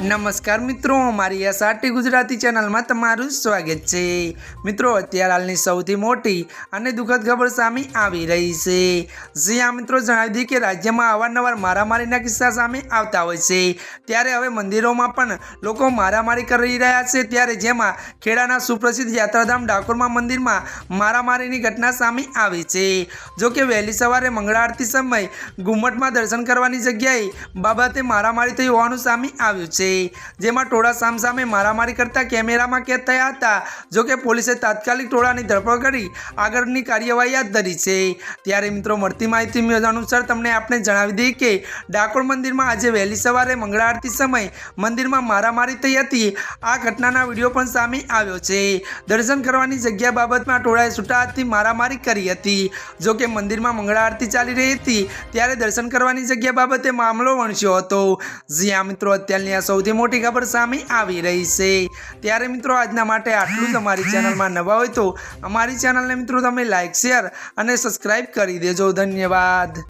નમસ્કાર મિત્રો, મારી એસઆરટી ગુજરાતી ચેનલમાં તમારું સ્વાગત છે. મિત્રો, અત્યારે હાલની સૌથી મોટી અને દુઃખદ ખબર સામે આવી રહી છે. જે આ મિત્રો, જણાવી દઈએ કે રાજ્યમાં અવારનવાર મારામારીના કિસ્સા સામે આવતા હોય છે. ત્યારે હવે મંદિરોમાં પણ લોકો મારામારી કરી રહ્યા છે. ત્યારે જેમાં ખેડાના સુપ્રસિદ્ધ યાત્રાધામ ડાકોરમાં મંદિરમાં મારામારીની ઘટના સામે આવી છે. જો કે વહેલી સવારે મંગળા આરતી સમય ઘુમ્મટમાં દર્શન કરવાની જગ્યાએ બાબતે મારામારી થઈ હોવાનું સામે આવ્યું છે. જેમાં ટોળા સામસામે મારામારી કરતા કેમેરામાં કેદ થયા હતા. જો કે પોલીસે તાત્કાલિક ટોળાની ધરપકડ કરી આગળની કાર્યવાહી હાથ ધરી છે. ત્યારે મિત્રો, મળતી માહિતી અનુસાર તમને આપણે જણાવી દઈએ કે ડાકોર મંદિરમાં આજે વહેલી સવારે મંગળા આરતી સમય મંદિરમાં મારામારી થઈ હતી. આ ઘટનાના વીડિયો પણ સામે આવ્યો છે. દર્શન કરવાની જગ્યા બાબતમાં ટોળાએ છૂટા હાથથી મારામારી કરી હતી. જો કે મંદિરમાં મંગળા આરતી ચાલી રહી હતી, ત્યારે દર્શન કરવાની જગ્યા બાબતે મામલો વણસ્યો હતો. જ્યાં મિત્રો, અત્યારની આ સૌથી મોટી ખબર સામે આવી રહી છે. ત્યારે મિત્રો આજના માટે આટલું તમારી ચેનલમાં નવા હોય તો અમારી ચેનલને મિત્રો તમે લાઇક શેર અને સબસ્ક્રાઈબ કરી દેજો. ધન્યવાદ.